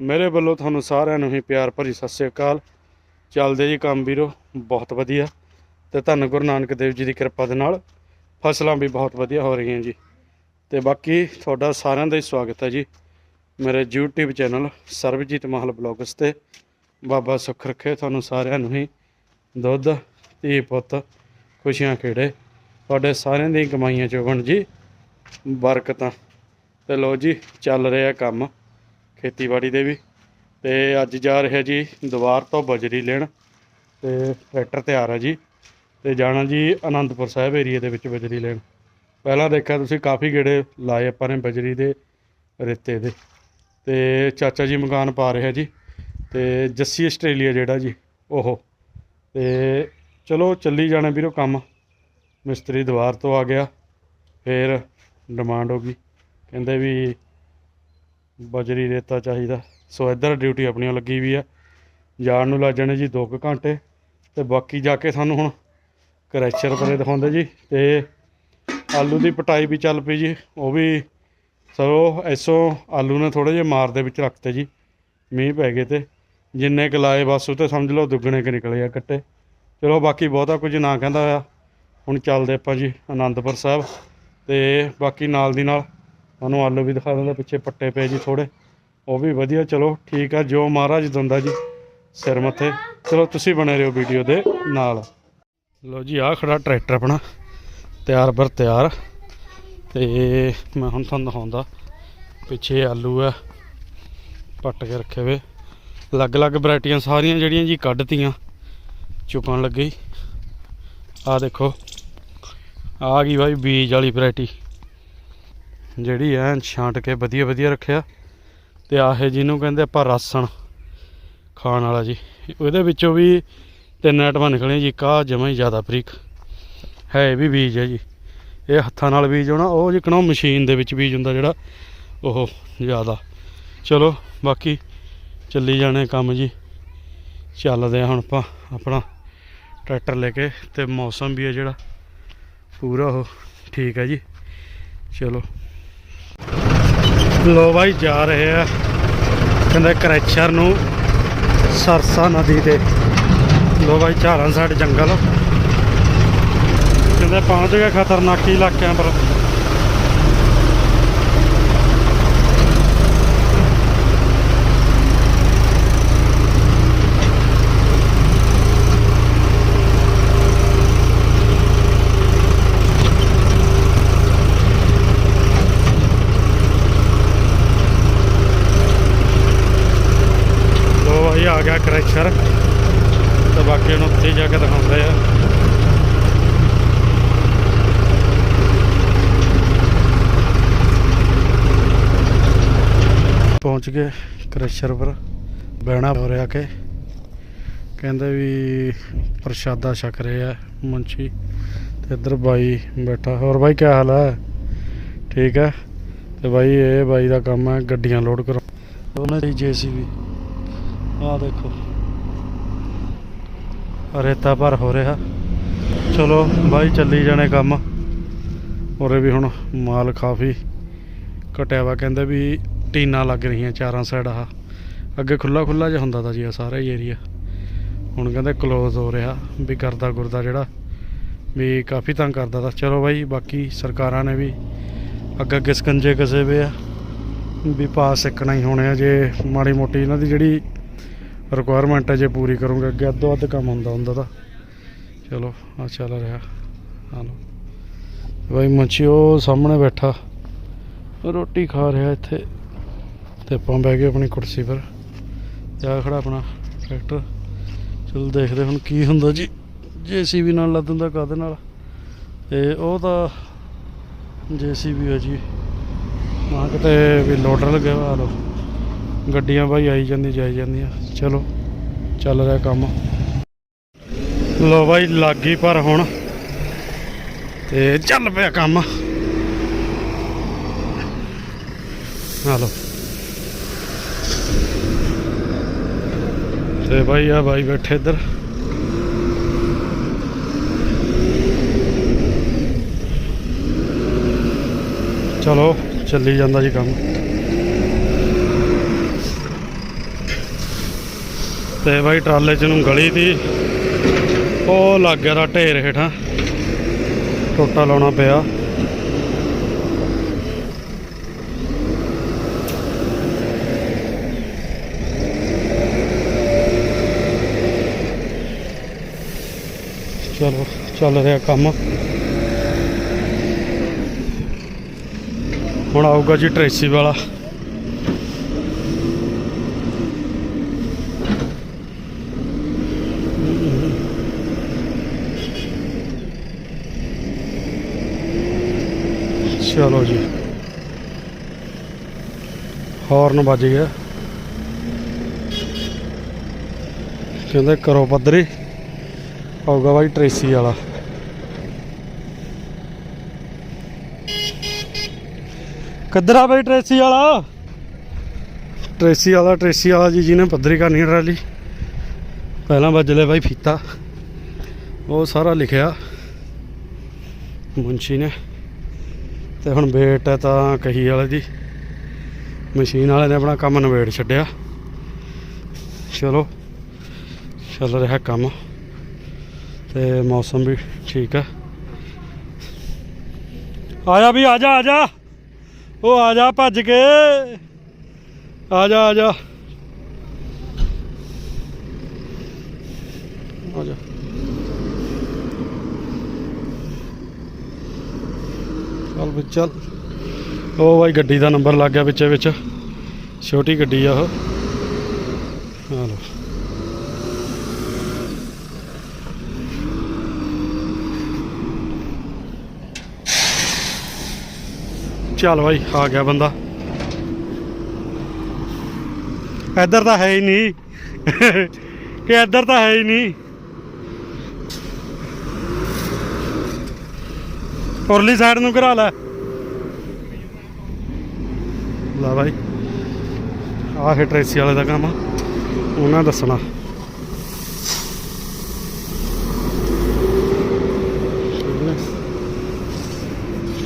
ਮੇਰੇ ਵੱਲੋਂ ਤੁਹਾਨੂੰ ਸਾਰਿਆਂ ਨੂੰ ਹੀ ਪਿਆਰ ਭਰੀ ਸਤਿ ਸ੍ਰੀ ਅਕਾਲ। ਚੱਲਦੇ ਜੀ ਕੰਮ ਵੀਰੋ, ਬਹੁਤ ਵਧੀਆ। ਤੇ ਧੰਨ ਗੁਰੂ ਨਾਨਕ ਦੇਵ ਜੀ ਦੀ ਕਿਰਪਾ ਦੇ ਨਾਲ ਫਸਲਾਂ ਵੀ ਬਹੁਤ ਵਧੀਆ ਹੋ ਰਹੀਆਂ ਜੀ। ਤੇ ਬਾਕੀ ਤੁਹਾਡਾ ਸਾਰਿਆਂ ਦਾ ਹੀ ਸਵਾਗਤ ਹੈ ਜੀ। ਮੇਰੇ YouTube channel Sarabjit Mahal blogs ਤੇ ਬਾਬਾ ਸੁੱਖ ਰੱਖੇ ਤੁਹਾਨੂੰ ਸਾਰਿਆਂ ਨੂੰ ਹੀ। ਦੁੱਧ, ਧੀ ਪੁੱਤ, ਖੁਸ਼ੀਆਂ ਖੇੜੇ। ਤੁਹਾਡੇ ਸਾਰਿਆਂ ਦੀ ਕਮਾਈਆਂ ਚ ਹੋਣ ਜੀ। ਬਰਕਤਾਂ। ਤੇ ਲੋ ਜੀ, ਚੱਲ ਰਿਹਾ ਕੰਮ। ਖੇਤੀਬਾੜੀ ਦੇ ਵੀ। ਤੇ ਅੱਜ ਜਾ ਰਿਹਾ ਜੀ ਦੁਬਾਰ ਤੋਂ ਬਜਰੀ ਲੈਣ। ਤੇ ਟਰੈਕਟਰ ਤਿਆਰ ਹੈ ਜੀ। ਤੇ ਜਾਣਾ ਜੀ ਆਨੰਦਪੁਰ ਸਾਹਿਬ ਏਰੀਆ ਦੇ ਵਿੱਚ ਬਜਰੀ ਲੈਣ। ਪਹਿਲਾਂ ਦੇਖਿਆ ਤੁਸੀਂ ਕਾਫੀ ਗੇੜੇ ਲਾਏ ਆਪਾਂ ਨੇ ਬਜਰੀ ਦੇ ਰੇਤੇ ਦੇ। ਤੇ ਚਾਚਾ ਜੀ ਮਕਾਨ ਪਾ ਰਿਹਾ ਜੀ। ਤੇ ਜੱਸੀ ਆਸਟ੍ਰੇਲੀਆ ਜਿਹੜਾ ਜੀ, ਉਹ। ਤੇ ਚਲੋ ਚੱਲੀ ਜਾਣਾ ਵੀਰੋ ਕੰਮ। ਮਿਸਤਰੀ ਦੁਆਰ ਤੋਂ ਆ ਗਿਆ। ਫਿਰ ਡਿਮਾਂਡ ਹੋ ਗਈ। ਕਹਿੰਦੇ ਵੀ ਬਜਰੀ ਰੇਤਾ ਚਾਹੀਦਾ। ਸੋ ਇੱਧਰ ਡਿਊਟੀ ਆਪਣੀਆਂ ਲੱਗੀ ਵੀ ਆ। ਜਾਣ ਨੂੰ ਲੱਗ ਜਾਣੇ ਜੀ 2 ਘੰਟੇ। ਤੇ ਬਾਕੀ ਜਾ ਕੇ ਸਾਨੂੰ ਹੁਣ ਕਰੈਚਰ ਪਰੇ ਦਿਖਾਉਂਦੇ ਜੀ। ਤੇ ਆਲੂ ਦੀ ਪਟਾਈ ਵੀ ਚੱਲ ਪਈ ਜੀ। ਉਹ ਵੀ ਸੋ ਐਸੋ ਆਲੂ ਨੇ ਥੋੜੇ ਜਿਹੇ ਮਾਰ ਦੇ ਵਿੱਚ ਰੱਖਤੇ ਜੀ। ਮੀਂਹ ਪੈ ਗਏ ਤੇ। ਜਿੰਨੇ ਕੁ ਲਾਏ ਬਸ ਉਹ ਤੇ ਸਮਝ ਲਓ ਦੁੱਗਣੇ ਕੁ ਨਿਕਲੇ ਆ ਕੱਟੇ। ਚਲੋ ਬਾਕੀ ਬਹੁਤਾ ਕੁਝ ਨਾ ਕਹਿੰਦਾ ਹੋਇਆ ਹੁਣ ਚੱਲਦੇ ਆਪਾਂ ਜੀ ਆਨੰਦਪੁਰ ਸਾਹਿਬ। ਤੇ ਬਾਕੀ ਨਾਲ ਦੀ ਨਾਲ ਤੁਹਾਨੂੰ ਆਲੂ ਵੀ ਦਿਖਾ ਦਿੰਦਾ, ਪਿੱਛੇ ਪੱਟੇ ਪਏ ਜੀ ਥੋੜੇ ਉਹ ਵੀ ਵਧੀਆ, ਚਲੋ ਠੀਕ ਆ, ਜੋ ਮਹਾਰਾਜ ਦਿੰਦਾ ਜੀ, ਸਿਰ ਮੱਥੇ। ਚਲੋ, ਤੁਸੀਂ ਬਣੇ ਰਹੋ ਵੀਡੀਓ ਦੇ ਨਾਲ। ਲੋ ਜੀ, ਆਹ ਖੜਾ ਟਰੈਕਟਰ ਆਪਣਾ, ਤਿਆਰ ਬਰ ਤਿਆਰ। ਤੇ ਮੈਂ ਹੁਣ ਤੁਹਾਨੂੰ ਦਿਖਾਉਂਦਾ, ਪਿੱਛੇ ਆਲੂ ਆ, ਪੱਟ ਕੇ ਰੱਖੇ ਵੇ ਅਲੱਗ-ਅਲੱਗ ਵੈਰਾਈਟੀਆਂ ਸਾਰੀਆਂ ਜਿਹੜੀਆਂ ਜੀ ਕੱਢਤੀਆਂ, ਚੁੱਕਣ ਲੱਗੇ। ਆ ਦੇਖੋ ਆ ਗਈ ਬਾਈ ਬੀਜ ਵਾਲੀ ਵੈਰਾਈਟੀ। ਜਿਹੜੀ ਐਨ ਛਾਂਟ ਕੇ ਵਧੀਆ ਵਧੀਆ ਰੱਖਿਆ। ਤੇ ਆਹੇ ਜਿਹਨੂੰ ਕਹਿੰਦੇ ਆਪਾਂ ਰਾਸਣ ਖਾਣ ਵਾਲਾ ਜੀ। ਉਹਦੇ ਵਿੱਚੋਂ ਵੀ ਤਿੰਨ ਆਈਟਮਾਂ ਨਿਕਲੀਆਂ ਜੀ ਕਾ ਜਮਾ ਹੀ ਜ਼ਿਆਦਾ ਬਰੀਕ। ਹੈ ਵੀ ਬੀਜ ਹੈ ਜੀ। ਇਹ ਹੱਥਾਂ ਨਾਲ ਬੀਜ ਹੋਣਾ, ਉਹ ਜਿਕਣਾ ਮਸ਼ੀਨ ਦੇ ਵਿੱਚ ਬੀਜ ਹੁੰਦਾ ਜਿਹੜਾ, ਉਹ ਜ਼ਿਆਦਾ। ਚਲੋ, ਬਾਕੀ ਚੱਲੀ ਜਾਣੇ ਕੰਮ ਜੀ। ਚੱਲਦੇ ਆ ਹੁਣ ਆਪਾਂ ਆਪਣਾ ਟਰੈਕਟਰ ਲੈ ਕੇ, ਤੇ ਮੌਸਮ ਵੀ ਹੈ ਜਿਹੜਾ ਪੂਰਾ ਉਹ ਠੀਕ ਹੈ ਜੀ। ਚਲੋ। ਲੋ ਬਾਈ ਜਾ ਰਹੇ ਆ। ਕਹਿੰਦੇ ਕਰੈਚਰ ਨੂੰ ਸਰਸਾ ਨਦੀ ਤੇ। ਲੋ ਬਾਈ ਝਾਰਨ ਸਾਈਡ ਜੰਗਲ। ਕਹਿੰਦੇ ਪਹੁੰਚ ਗਏ ਖਤਰਨਾਕ ਇਲਾਕਿਆਂ ਪਰ ਲੋ ਬਾਈ ਆ ਗਿਆ ਕਰੈਚਰ ਤੇ ਬਾਕੀ ਉਹਨੂੰ ਉੱਥੇ ਜਾ ਕੇ ਦਿਖਾਉਂਦੇ ਆ ਪਹੁੰਚ ਗਏ ਕ੍ਰੈਸ਼ਰ ਪਰ, ਬਹਿਣਾ ਹੋ ਰਿਹਾ ਕਿ। ਕਹਿੰਦੇ ਵੀ ਪ੍ਰਸ਼ਾਦਾ ਛਕ ਰਹੇ ਆ ਮੁੰਚੀ ਤੇ ਇੱਧਰ ਬਾਈ ਬੈਠਾ। ਹੋਰ ਬਾਈ ਕੀ ਹਾਲ ਹੈ ਠੀਕ ਹੈ ਤੇ ਬਾਈ, ਇਹ ਬਾਈ ਦਾ ਕੰਮ ਹੈ ਗੱਡੀਆਂ ਲੋਡ ਕਰੋ। ਉਹਨਾਂ ਦੀ ਜੀਸੀਬੀ। ਆਹ ਦੇਖੋ। ਰੇਤਾ ਭਰ ਹੋ ਰਿਹਾ। ਚਲੋ ਬਾਈ, ਚੱਲੀ ਜਾਣੇ ਕੰਮ। ਉਰੇ ਵੀ ਹੁਣ ਮਾਲ ਕਾਫੀ ਘਟਿਆ ਵਾ। ਕਹਿੰਦੇ ਵੀ ਟੀਨਾਂ ਲੱਗ ਰਹੀਆਂ ਚਾਰਾਂ ਸਾਈਡ ਆਹ। ਅੱਗੇ ਖੁੱਲਾ ਖੁੱਲਾ ਜਿਹਾ ਹੁੰਦਾ ਤਾ ਜੀ ਆ ਸਾਰਾ ਹੀ ਏਰੀਆ ਹੁਣ ਕਹਿੰਦੇ ਕਲੋਜ਼ ਹੋ ਰਿਹਾ ਵੀ ਕਰਦਾ ਗੁਰਦਾ ਜਿਹੜਾ, ਵੀ ਕਾਫੀ ਤੰਗ ਕਰਦਾ ਤਾ। ਚਲੋ ਬਾਈ, ਬਾਕੀ ਸਰਕਾਰਾਂ ਨੇ ਵੀ ਅੱਗੇ ਅੱਗੇ ਸਕੰਜੇ ਕਸੇ ਵੇ ਆ। ਵੀ ਪਾਸ ਸਿੱਕਣਾ ਹੀ ਹੋਣੇ ਆ ਜੇ ਮਾੜੀ ਮੋਟੀ ਇਹਨਾਂ ਦੀ ਜਿਹੜੀ ਰਿਕੁਆਇਰਮੈਂਟ ਹੈ ਜੇ ਪੂਰੀ ਕਰੂੰਗਾ, ਅੱਗੇ ਅੱਧੋ ਅੱਧ ਕੰਮ ਹੁੰਦਾ ਹੁੰਦਾ ਤਾਂ। ਚਲੋ ਆ ਚੱਲ ਰਿਹਾ। ਹਾਂ ਬਾਈ ਮੱਛੀ ਉਹ ਸਾਹਮਣੇ ਬੈਠਾ। ਰੋਟੀ ਖਾ ਰਿਹਾ ਇੱਥੇ। ਤੇ ਆਪਾਂ ਬਹਿ ਗਏ ਆਪਣੀ ਕੁਰਸੀ ਪਰ। ਜਾ ਖੜਾ ਆਪਣਾ ਟਰੈਕਟਰ ਚਲੋ ਦੇਖਦੇ ਹੁਣ ਕੀ ਹੁੰਦਾ ਜੀ। ਜੀਸੀਬੀ ਨਾਲ ਲੱਦ ਦਿੰਦਾ ਕਾਦੇ ਨਾਲ? ਤੇ ਉਹ ਤਾਂ ਜੀਸੀਬੀ ਹੈ ਜੀ। ਮਾਂ ਕਿਤੇ ਵੀ ਲੋਡਰ ਲੱਗਿਆ ਵਾ ਲੋ ਗੱਡੀਆਂ ਭਾਈ ਆਈ ਜਾਂਦੀ ਜਾਈ ਜਾਂਦੀਆਂ। ਚਲੋ, ਚੱਲ ਰਿਹਾ ਕੰਮ। ਲੋ ਬਾਈ, ਲੱਗੀ ਪਰ ਹੁਣ। ਤੇ ਚੱਲ ਪਿਆ ਕੰਮ। ਆ ਲੋ ਤੇ ਬਾਈ ਆ ਬਾਈ ਬੈਠੇ ਇੱਧਰ। ਚਲੋ, ਚੱਲੀ ਜਾਂਦਾ ਜੀ ਕੰਮ। ਤੇ ਬਾਈ ਟਰਾਲੇ ਚ ਨੂੰ ਗਲੀ ਦੀ, ਉਹ ਲੱਗ ਗਿਆ ਢੇਰ ਹੇਠਾਂ। ਟੋਟਾ ਲਾਉਣਾ ਪਿਆ। ਚਲੋ, ਚੱਲ ਰਿਹਾ ਕੰਮ। ਹੁਣ ਆਊਗਾ ਜੀ ਟ੍ਰੇਸੀ ਵਾਲਾ। ਚਲੋ ਜੀ। ਹਾਰਨ ਵੱਜ ਗਿਆ। ਕਹਿੰਦੇ ਕਰੋ ਪੱਧਰੀ। ਆਊਗਾ ਬਾਈ ਟ੍ਰੇਸੀ ਵਾਲਾ। ਕਿੱਧਰ ਆ ਬਾਈ ਟ੍ਰੇਸੀ ਵਾਲਾ? ਟ੍ਰੇਸੀ ਵਾਲਾ ਟ੍ਰੇਸੀ ਵਾਲਾ ਜੀ, ਜਿਹਨੇ ਪੱਧਰੀ ਕਰਨੀ ਟਰਾਲੀ ਪਹਿਲਾਂ ਵੱਜ ਲਿਆ ਬਾਈ ਫੀਤਾ। ਉਹ ਸਾਰਾ ਲਿਖਿਆ। ਮੁੰਸ਼ੀ ਨੇ। ਤੇ ਹੁਣ ਵੇਟ ਹੈ ਤਾਂ ਕਹੀ ਵਾਲੇ ਦੀ। ਮਸ਼ੀਨ ਵਾਲੇ ਨੇ ਆਪਣਾ ਕੰਮ ਨਵੇੜ ਛੱਡਿਆ। ਚਲੋ, ਚੱਲ ਰਿਹਾ ਕੰਮ। ਤੇ ਮੌਸਮ ਵੀ ਠੀਕ ਆ। ਆਜਾ ਵੀ ਆਜਾ ਆਜਾ ਉਹ ਆਜਾ ਭੱਜ ਕੇ। ਆਜਾ ਆਜਾ ਆਜਾ ਚੱਲ ਵੀ ਚੱਲ। ਉਹ ਬਾਈ, ਗੱਡੀ ਦਾ ਨੰਬਰ ਲੱਗ ਗਿਆ ਵਿੱਚੇ ਵਿੱਚ। ਛੋਟੀ ਗੱਡੀ ਆ ਉਹ ਆ ਲੋ ਚੱਲ ਭਾਈ ਆ ਗਿਆ ਬੰਦਾ। ਇੱਧਰ ਤਾਂ ਹੈ ਹੀ ਨਹੀਂ। ਕਿ ਇੱਧਰ ਤਾਂ ਹੈ ਹੀ ਨਹੀਂ। ਉਰਲੀ ਸਾਈਡ ਨੂੰ ਘਰਾ ਲੈ। ਲਾ ਬਾਈ। ਆਹ ਹੈ ਟ੍ਰੇਸੀ ਵਾਲੇ ਦਾ ਕੰਮ ਉਹਨਾਂ ਦੱਸਣਾ।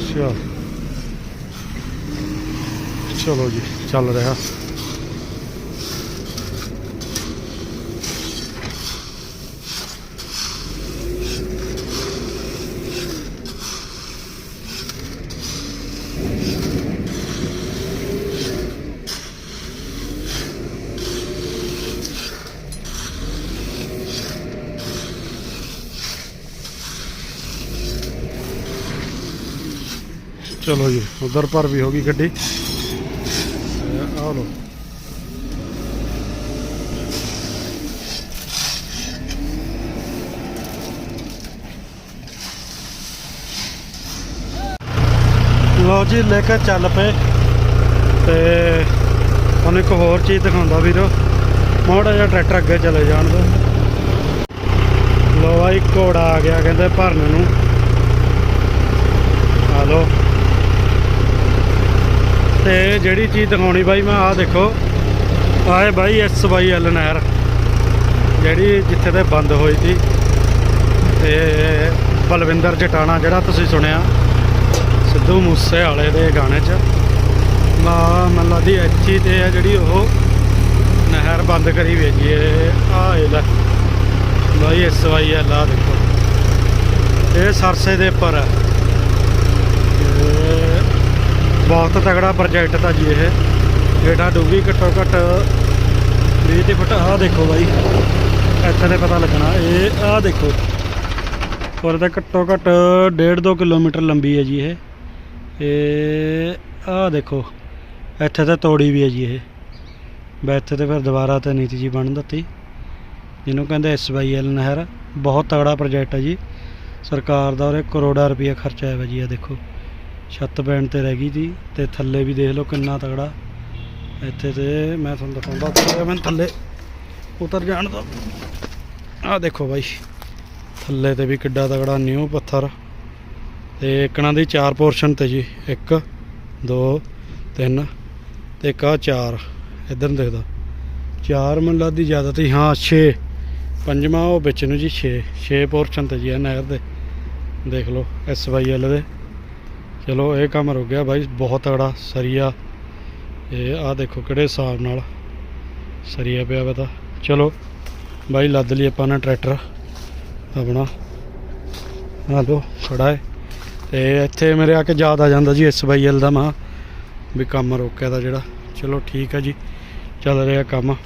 ਚਲੋ ਚਲੋ ਜੀ ਚੱਲ ਰਿਹਾ ਚਲੋ ਜੀ ਉਧਰ ਪਰ ਵੀ ਹੋ ਗਈ ਗੱਡੀ ਆ ਲੋ ਜੀ, ਲੈ ਕੇ ਚੱਲ ਪਏ। ਤੇ ਹੁਣ ਇੱਕ ਹੋਰ ਚੀਜ਼ ਦਿਖਾਉਂਦਾ ਵੀਰੋ। ਮੋੜਾ ਜਿਹਾ ਟਰੈਕਟਰ ਅੱਗੇ ਚਲੇ ਜਾਣ ਦੋ। ਲੋ ਆਈ ਘੋੜਾ ਆ ਗਿਆ, ਕਹਿੰਦੇ ਭਰਨ ਨੂੰ। ਆ ਲੋ ਤੇ ਜਿਹੜੀ ਚੀਜ਼ ਦਿਖਾਉਣੀ ਬਾਈ ਮੈਂ, ਆਹ ਦੇਖੋ। ਆਏ ਬਾਈ ਐਸ ਵਾਈ ਐਲ ਨਹਿਰ, ਜਿਹੜੀ ਜਿੱਥੇ ਤੇ ਬੰਦ ਹੋਈ ਸੀ। ਤੇ ਬਲਵਿੰਦਰ ਜਟਾਣਾ, ਜਿਹੜਾ ਤੁਸੀਂ ਸੁਣਿਆ, ਸਿੱਧੂ ਮੂਸੇ ਵਾਲੇ ਦੇ ਗਾਣੇ 'ਚ। ਮਾ ਮੱਲਾ ਦੀ ਐਚੀ ਤੇ ਹੈ ਜਿਹੜੀ ਉਹ ਨਹਿਰ ਬੰਦ ਕਰੀ ਵੀ ਹੈ ਜੀ ਆ ਇਹਦਾ ਬਾਈ ਐਸ ਵਾਈ ਐਲ ਆ ਦੇਖੋ। ਇਹ ਸਰਸੇ ਦੇ ਉੱਪਰ ਹੈ ਤੇ ਬਹੁਤ ਤਗੜਾ ਪ੍ਰੋਜੈਕਟ ਤਾਂ ਜੀ ਇਹ। ਜਿਹੜਾ ਡੂੰਗੀ ਘੱਟੋ ਘੱਟ 20 ਤੇ ਫੁੱਟ। ਆਹ ਦੇਖੋ ਬਾਈ, ਇੱਥੇ ਤੇ ਪਤਾ ਲੱਗਣਾ, ਇਹ ਆਹ ਦੇਖੋ। ਔਰ ਤਾਂ ਘੱਟੋ ਘੱਟ 1.5 2 ਕਿਲੋਮੀਟਰ ਲੰਬੀ ਹੈ ਜੀ ਇਹ। ਇਹ ਆਹ ਦੇਖੋ, ਇੱਥੇ ਤਾਂ ਤੋੜੀ ਵੀ ਹੈ ਜੀ ਇਹ। ਬੈ ਇੱਥੇ ਤੇ ਫਿਰ ਦੁਬਾਰਾ ਤਾਂ ਨੀਤੀ ਜੀ ਬਣ ਦਿੱਤੀ। ਜਿਹਨੂੰ ਕਹਿੰਦੇ ਐਸਵਾਈਐਲ ਨਹਿਰ। ਬਹੁਤ ਤਗੜਾ ਪ੍ਰੋਜੈਕਟ ਹੈ ਜੀ। ਸਰਕਾਰ ਦਾ ਔਰ ਕਰੋੜਾਂ ਰੁਪਏ ਖਰਚਾ ਹੈ ਜੀ ਇਹ ਦੇਖੋ। ਛੱਤ ਪੈਣ ਤੇ ਰਹਿ ਗਈ ਜੀ ਤੇ ਥੱਲੇ ਵੀ ਦੇਖ ਲਓ ਕਿੰਨਾ ਤਗੜਾ ਇੱਥੇ ਤੇ ਮੈਂ ਤੁਹਾਨੂੰ ਦਿਖਾਉਂਦਾ ਤੇ ਮੈਂ ਥੱਲੇ। ਉਤਰ ਜਾਣ ਦਾ ਆਹ ਦੇਖੋ ਬਾਈ, ਥੱਲੇ ਤੇ ਵੀ ਕਿੱਡਾ ਤਗੜਾ ਨਿਊ ਪੱਥਰ। ਤੇ ਇੱਕਣਾ ਦੀ ਚਾਰ ਪੋਰਸ਼ਨ ਤੇ ਜੀ 1 2 3 ਤੇ ਇੱਕ ਆਹ ਚਾਰ। ਇਧਰ ਨੂੰ ਦੇਖਦਾ। ਚਾਰ ਮਨ ਲੱਗਦੀ ਜ਼ਿਆਦਾ ਤੇ ਹਾਂ 6 ਪੰਜਵਾਂ ਉਹ ਵਿੱਚ ਨੂੰ ਜੀ 6 6 ਪੋਰਸ਼ਨ ਤੇ ਜੀ ਇਹ ਨਹਿਰ ਦੇ। ਦੇਖ ਲਓ ਐਸ ਵਾਈ ਐਲ ਦੇ। ਚਲੋ, ਇਹ ਕੰਮ ਰੁਕ ਗਿਆ ਬਾਈ, ਬਹੁਤ ਤਗੜਾ ਸਰੀਆ। ਇਹ ਆਹ ਦੇਖੋ ਕਿਹੜੇ ਹਿਸਾਬ ਨਾਲ ਸਰੀਆ ਪਿਆ ਵਾ ਤਾਂ। ਚਲੋ, ਬਾਈ ਲੱਦ ਲਈ ਆਪਾਂ ਨਾ ਟਰੈਕਟਰ, ਆਪਣਾ। ਆ ਲੋ ਖੜਾ ਹੈ। ਤੇ ਇੱਥੇ ਮੇਰੇ ਆ ਕੇ ਯਾਦ ਆ ਜਾਂਦਾ ਜੀ ਐਲ ਦਾ ਮਾਂ, ਵੀ ਕੰਮ ਰੋਕਿਆ ਦਾ ਜਿਹੜਾ। ਚਲੋ, ਠੀਕ ਹੈ ਜੀ। ਚੱਲ ਰਿਹਾ ਕੰਮ।